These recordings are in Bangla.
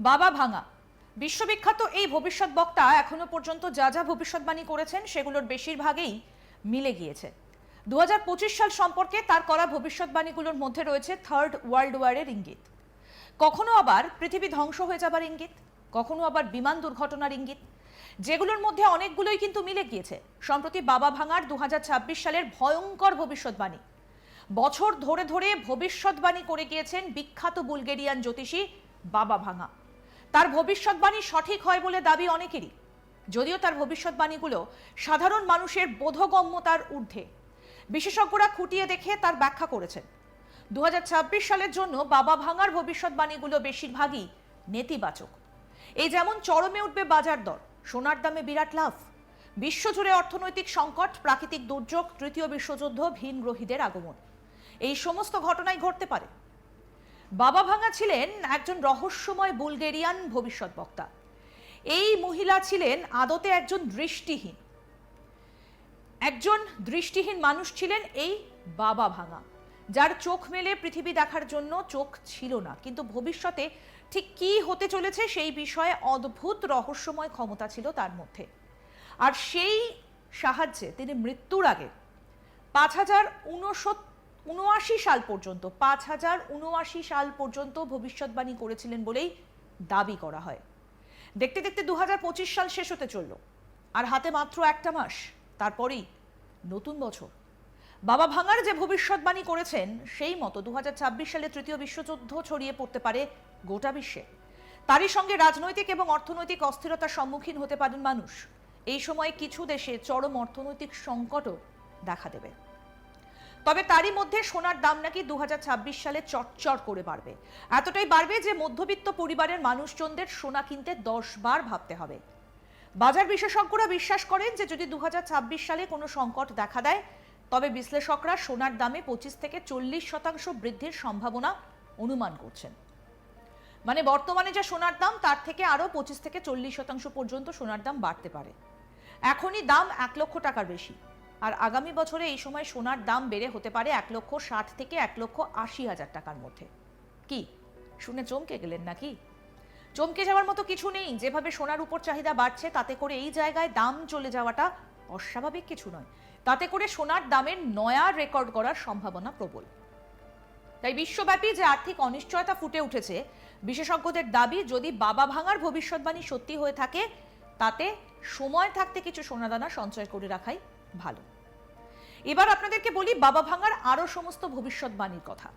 বাবা ভাঙা। বিশ্ববিখ্যাত এই ভবিষ্যৎ বক্তা এখনও পর্যন্ত যা যা ভবিষ্যৎবাণী করেছেন সেগুলোর বেশিরভাগেই মিলে গিয়েছে। দু হাজার পঁচিশ সাল সম্পর্কে তার করা ভবিষ্যৎবাণীগুলোর মধ্যে রয়েছে থার্ড ওয়ার্ল্ড ওয়ারের ইঙ্গিত। কখনো আবার পৃথিবী ধ্বংস হয়ে যাবার ইঙ্গিত, কখনো আবার বিমান দুর্ঘটনার ইঙ্গিত, যেগুলোর মধ্যে অনেকগুলোই কিন্তু মিলে গিয়েছে, সম্প্রতি বাবা ভাঙার দু হাজার ছাব্বিশ সালের ভয়ঙ্কর ভবিষ্যৎবাণী। বছর ধরে ধরে ভবিষ্যৎবাণী করে গিয়েছেন বিখ্যাত বুলগেরিয়ান জ্যোতিষী বাবা ভাঙা। তার ভবিষ্যৎবাণী সঠিক হয় বলে দাবি অনেকেরই। যদিও তার ভবিষ্যৎবাণীগুলো সাধারণ মানুষের বোধগম্যতার ঊর্ধ্বে। বিশেষজ্ঞরা খুঁটিয়ে দেখে তার ব্যাখ্যা করেছেন। দুহাজার ছাব্বিশ সালের জন্য বাবা ভাঙার ভবিষ্যৎবাণীগুলো বেশিরভাগই নেতিবাচক। এই যেমন চরমে উঠবে বাজার দর, সোনার দামে বিরাট লাভ বিশ্বজুড়ে অর্থনৈতিক সংকট, প্রাকৃতিক দুর্যোগ, তৃতীয় বিশ্বযুদ্ধ, ভিন গ্রহীদের আগমন। এই সমস্ত ঘটনাই ঘটতে পারে। বাবা ভাঙা ছিলেন একজন রহস্যময় বুলগেরিয়ান ভবিষ্যৎ বক্তা। এই মহিলা ছিলেন আদতে একজন দৃষ্টিহীন। একজন দৃষ্টিহীন মানুষ ছিলেন এই বাবা ভাঙা যার চোখ মেলে পৃথিবী দেখার জন্য চোখ ছিল না। কিন্তু ভবিষ্যতে ঠিক কি হতে চলেছে সেই বিষয়ে অদ্ভুত রহস্যময় ক্ষমতা ছিল তার মধ্যে। আর সেই সাহায্যে তিনি মৃত্যুর আগে পাঁচ হাজার উনসত্তর উনআশি সাল পর্যন্ত, পাঁচ হাজার উনআশি সাল পর্যন্ত ভবিষ্যৎবাণী করেছিলেন বলেই দাবি করা হয়। দেখতে দেখতে দু হাজার পঁচিশ সাল শেষ হতে চলল, আর হাতে মাত্র একটা মাস, তারপরেই নতুন বছর। বাবা ভাঙার যে ভবিষ্যৎবাণী করেছেন, সেই মতো দু হাজার ছাব্বিশ সালে তৃতীয় বিশ্বযুদ্ধ ছড়িয়ে পড়তে পারে গোটা বিশ্বে। তারই সঙ্গে রাজনৈতিক এবং অর্থনৈতিক অস্থিরতার সম্মুখীন হতে পারেন মানুষ। এই সময়ে কিছু দেশে চরম অর্থনৈতিক সংকটও দেখা দেবে। তবে তারই মধ্যে সোনার দাম নাকি দুহাজার ছাব্বিশ সালে চটচট করে বাড়বে। এতটাই বাড়বে যে মধ্যবিত্ত পরিবারের মানুষজনদের সোনা কিনতে দশ বার ভাবতে হবে। বাজার বিশেষজ্ঞরা বিশ্বাস করেন যে যদি দুহাজার ছাব্বিশ সালে কোনো সংকট দেখা দেয়, তবে বিশ্লেষকরা সোনার দামে পঁচিশ থেকে চল্লিশ শতাংশ বৃদ্ধির সম্ভাবনা অনুমান করছেন। মানে বর্তমানে যা সোনার দাম, তার থেকে আরও পঁচিশ থেকে চল্লিশ শতাংশ পর্যন্ত সোনার দাম বাড়তে পারে। এখনই দাম এক লক্ষ টাকার বেশি। আর আগামী বছরে এই সময় সোনার দাম বেড়ে হতে পারে এক লক্ষ ষাট থেকে এক লক্ষ আশি হাজার টাকার মধ্যে। কি? শুনে চমকে গেলেন নাকি? চমকে যাওয়ার মতো কিছু নেই। যেভাবে সোনার উপর চাহিদা বাড়ছে, তাতে করে এই জায়গায় দাম চলে যাওয়াটা অস্বাভাবিক কিছু নয়। তাতে করে সোনার দামের নয়া রেকর্ড করার সম্ভাবনা প্রবল। তাই বিশ্বব্যাপী যে আর্থিক অনিশ্চয়তা ফুটে উঠেছে, বিশেষজ্ঞদের দাবি, যদি বাবা ভাঙার ভবিষ্যৎবাণী সত্যি হয়ে থাকে, তাতে সময় থাকতে কিছু সোনাদানা সঞ্চয় করে রাখাই ভালো। এবার আপনাদেরকে বলি, বাবা ভাঙার আরও সমস্ত ভবিষ্যৎবাণীর কথা।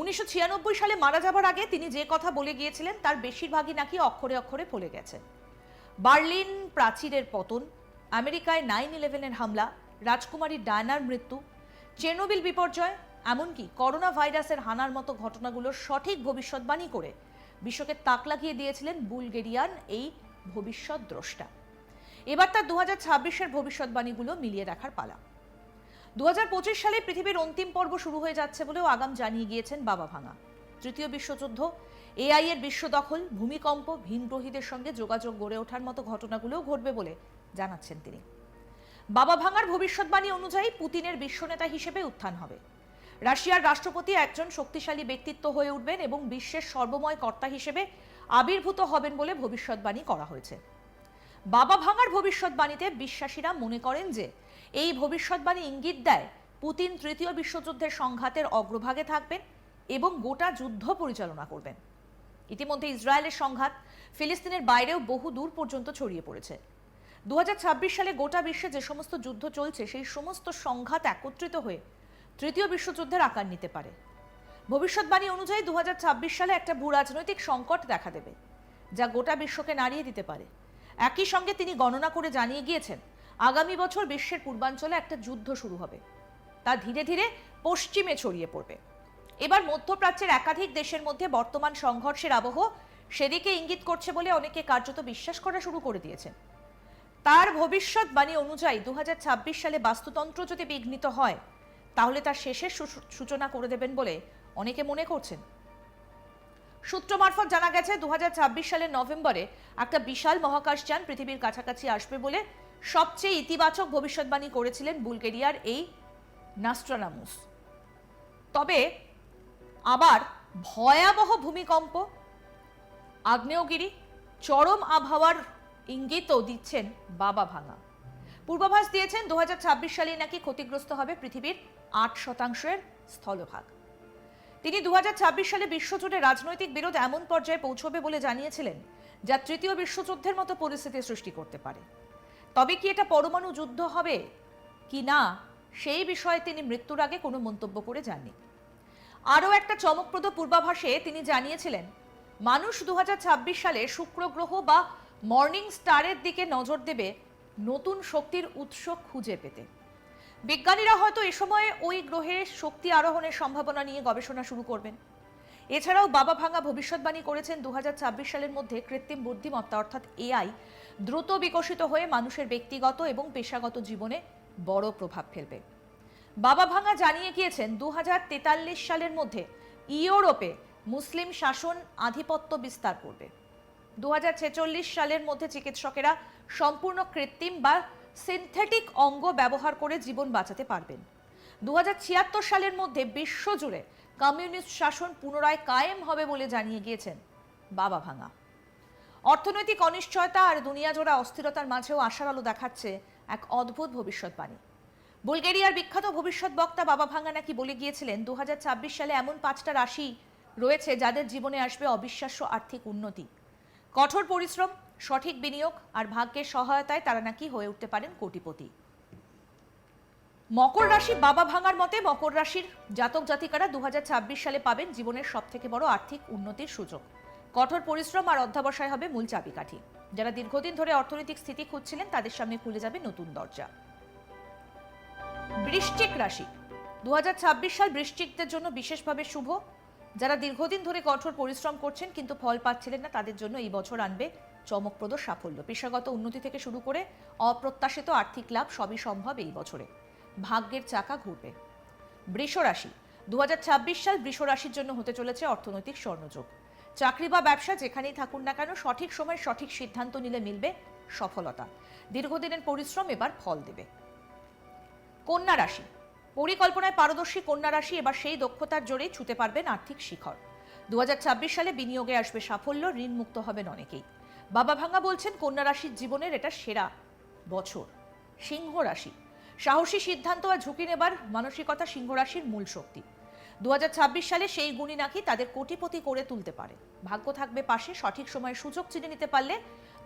উনিশশো ছিয়ানব্বই সালে মারা যাবার আগে তিনি যে কথা বলে গিয়েছিলেন, তার বেশিরভাগই নাকি অক্ষরে অক্ষরে ফলে গেছে। বার্লিন প্রাচীরের পতন, আমেরিকায় নাইন ইলেভেনের হামলা, রাজকুমারী ডায়নার মৃত্যু চেনোবিল বিপর্যয়, এমনকি করোনা ভাইরাসের হানার মতো ঘটনাগুলোর সঠিক ভবিষ্যৎবাণী করে বিশ্বকে তাক লাগিয়ে দিয়েছিলেন বুলগেরিয়ান এই ভবিষ্যৎ দ্রষ্টা। এবার তার দু হাজার ছাব্বিশের ভবিষ্যৎবাণীগুলো মিলিয়ে রাখার পালা। দু সালে পৃথিবীর অন্তিম পর্ব শুরু হয়ে যাচ্ছে বলেও আগাম জানিয়ে গিয়েছেন বাবা ভাঙা। তৃতীয় বিশ্বযুদ্ধ, এআই এর বিশ্ব দখল, ভূমিকম্প ভিনগ্রহীদের সঙ্গে যোগাযোগ গড়ে ওঠার মতো ঘটনাগুলোও ঘটবে বলে জানাচ্ছেন তিনি। বাবা ভাঙার ভবিষ্যৎবাণী অনুযায়ী পুতিনের বিশ্বনেতা হিসেবে উত্থান হবে। রাশিয়ার রাষ্ট্রপতি একজন শক্তিশালী ব্যক্তিত্ব হয়ে উঠবেন এবং বিশ্বের সর্বময় কর্তা হিসেবে আবির্ভূত হবেন বলে ভবিষ্যৎবাণী করা হয়েছে। বাবা ভাঙার ভবিষ্যৎবাণীতে বিশ্বাসীরা মনে করেন যে এই ভবিষ্যৎবাণী ইঙ্গিত দেয় পুতিন তৃতীয় বিশ্বযুদ্ধের সংঘাতের অগ্রভাগে থাকবেন এবং গোটা যুদ্ধ পরিচালনা করবেন। ইতিমধ্যে ইসরায়েলের সংঘাত ফিলিস্তিনের বাইরেও বহু দূর পর্যন্ত ছড়িয়ে পড়েছে। দু হাজার ছাব্বিশ সালে গোটা বিশ্বে যে সমস্ত যুদ্ধ চলছে, সেই সমস্ত সংঘাত একত্রিত হয়ে তৃতীয় বিশ্বযুদ্ধের আকার নিতে পারে। ভবিষ্যৎবাণী অনুযায়ী দু হাজার ছাব্বিশ সালে একটা ভূ রাজনৈতিক সংকট দেখা দেবে, যা গোটা বিশ্বকে নাড়িয়ে দিতে পারে। একই সঙ্গে তিনি গণনা করে জানিয়ে গিয়েছেন, আগামী বছর বিশ্বের পূর্বাঞ্চলে একটা যুদ্ধ শুরু হবে। তা ধীরে ধীরে পশ্চিমে ছড়িয়ে পড়বে। এবার মধ্যপ্রাচ্যের একাধিক দেশের মধ্যে বর্তমান সংঘর্ষের আবহ সেদিকে ইঙ্গিত করছে বলে অনেকে কার্যত বিশ্বাস করা শুরু করে দিয়েছেন। তার ভবিষ্যৎবাণী অনুযায়ী দু হাজার ছাব্বিশ সালে বাস্তুতন্ত্র যদি বিঘ্নিত হয়, তাহলে তার শেষের সূচনা করে দেবেন বলে অনেকে মনে করছেন। সূত্র মারফত জানা গেছে, দুহাজার ছাব্বিশ সালের নভেম্বরে একটা বিশাল মহাকাশযান পৃথিবীর কাছাকাছি আসবে বলে সবচেয়ে ইতিবাচক ভবিষ্যৎবাণী করেছিলেন বুলগেরিয়ার এই নাস্ট্রানামুস। তবে আবার ভয়াবহ ভূমিকম্প, আগ্নেয়গিরি, চরম আবহাওয়ার ইঙ্গিতও দিচ্ছেন বাবা ভাঙা। পূর্বাভাস দিয়েছেন দু হাজার ছাব্বিশ সালে নাকি ক্ষতিগ্রস্ত হবে পৃথিবীর আট শতাংশের স্থলভাগ। তিনি দুহাজার ছাব্বিশ সালে বিশ্বজুড়ে রাজনৈতিক বিরোধ এমন পর্যায়ে পৌঁছবে বলে জানিয়েছিলেন, যা তৃতীয় বিশ্বযুদ্ধের মতো পরিস্থিতি সৃষ্টি করতে পারে। তবে কি এটা পরমাণু যুদ্ধ হবে? কি না, সেই বিষয়ে তিনি মৃত্যুর আগে কোনো মন্তব্য করে যাননি। আরও একটা চমকপ্রদ পূর্বাভাসে তিনি জানিয়েছিলেন, মানুষ দু হাজার ছাব্বিশ সালে শুক্র গ্রহ বা মর্নিং স্টারের দিকে নজর দেবে নতুন শক্তির উৎস খুঁজে পেতে। বিজ্ঞানীরা হয়তো এ সময়ে ওই গ্রহে শক্তি আরোহণের সম্ভাবনা নিয়ে গবেষণা শুরু করবেন। এছাড়াও বাবা ভাঙা ভবিষ্যৎবাণী করেছেন দু সালের মধ্যে কৃত্রিম বুদ্ধিমত্তা, অর্থাৎ এআই, দ্রুত বিকশিত হয়ে মানুষের ব্যক্তিগত এবং পেশাগত জীবনে বড় প্রভাব ফেলবে। বাবা ভাঙা জানিয়ে গিয়েছেন দু হাজার তেতাল্লিশ সালের মধ্যে ইউরোপে মুসলিম শাসন আধিপত্য বিস্তার করবে। দু হাজার ছেচল্লিশ সালের মধ্যে চিকিৎসকেরা সম্পূর্ণ কৃত্রিম বা সিনথেটিক অঙ্গ ব্যবহার করে জীবন বাঁচাতে পারবেন। দু সালের মধ্যে বিশ্বজুড়ে কমিউনিস্ট শাসন পুনরায় কায়েম হবে বলে জানিয়ে গিয়েছেন বাবা ভাঙা। অর্থনৈতিক অনিশ্চয়তা আর দুনিয়াজোড়া অস্থিরতার মাঝেও আশার আলো দেখাচ্ছে এক অদ্ভুত ভবিষ্যৎবাণী। বুলগেরিয়ার বিখ্যাত ভবিষ্যৎ বক্তা বাবা ভাঙা নাকি বলে গিয়েছিলেন দু হাজার ছাব্বিশ সালে এমন পাঁচটা রাশি রয়েছে যাদের জীবনে আসবে অবিশ্বাস্য আর্থিক উন্নতি। কঠোর পরিশ্রম সঠিক বিনিয়োগ আর ভাগ্যের সহায়তায় তারা নাকি হয়ে উঠতে পারেন কোটিপতি। মকর রাশি বাবা ভাঙার মতে মকর রাশির জাতক জাতিকারা দু সালে পাবেন জীবনের সব থেকে বড় আর্থিক উন্নতির সুযোগ। কঠোর পরিশ্রম আর অধ্যাবসায় হবে মূল চাবিকাঠি। যারা দীর্ঘদিন ধরে অর্থনৈতিক স্থিতি খুঁজছিলেন, তাদের সামনে খুলে যাবে নতুন দরজা। বৃশ্চিক রাশি। দু হাজার ছাব্বিশ সাল বৃশ্চিকদের জন্য বিশেষভাবে শুভ। যারা দীর্ঘদিন ধরে কঠোর পরিশ্রম করছেন, কিন্তু ফল পাচ্ছিলেন না, তাদের জন্য এই বছর আনবে চমকপ্রদ সাফল্য। পেশাগত উন্নতি থেকে শুরু করে অপ্রত্যাশিত আর্থিক লাভ সবই সম্ভব এই বছরে। ভাগ্যের চাকা ঘুরবে। বৃষ রাশি দু সাল বৃষ রাশির জন্য হতে চলেছে অর্থনৈতিক স্বর্ণযোগ। চাকরি বা ব্যবসা যেখানেই থাকুন না কেন, সঠিক সময় সঠিক সিদ্ধান্ত নিলে মিলবে সফলতা। দীর্ঘদিনের পরিশ্রম এবার ফল দেবে। কন্যা রাশি। পরিকল্পনায় পারদর্শী কন্যা রাশি এবার সেই দক্ষতার জোরেই ছুতে পারবেন আর্থিক শিখর। দু হাজার ছাব্বিশ সালে বিনিয়োগে আসবে সাফল্য ঋণ মুক্ত হবেন অনেকেই। বাবা ভাঙ্গা বলছেন কন্যা রাশির জীবনের এটা সেরা বছর। সিংহ রাশি। সাহসী সিদ্ধান্ত আর ঝুঁকি নেবার মানসিকতা সিংহ রাশির মূল শক্তি। দু হাজার ছাব্বিশ সালে সেই গুণী নাকি তাদের কোটিপতি করে তুলতে পারে। ভাগ্য থাকবে পাশে, সঠিক সময়ে সুযোগ চিনে নিতে পারলে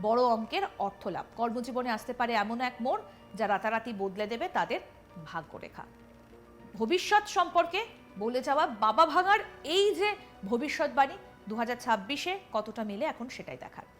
বড় অঙ্কের অর্থ লাভ। কর্মজীবনে আসতে পারে এমন এক মোড় যা রাতারাতি বদলে দেবে তাদের ভাগ্যরেখা। ভবিষ্যৎ সম্পর্কে বলে যাওয়া বাবা ভাঙার এই যে ভবিষ্যৎবাণী দু হাজার কতটা মিলে এখন সেটাই দেখার।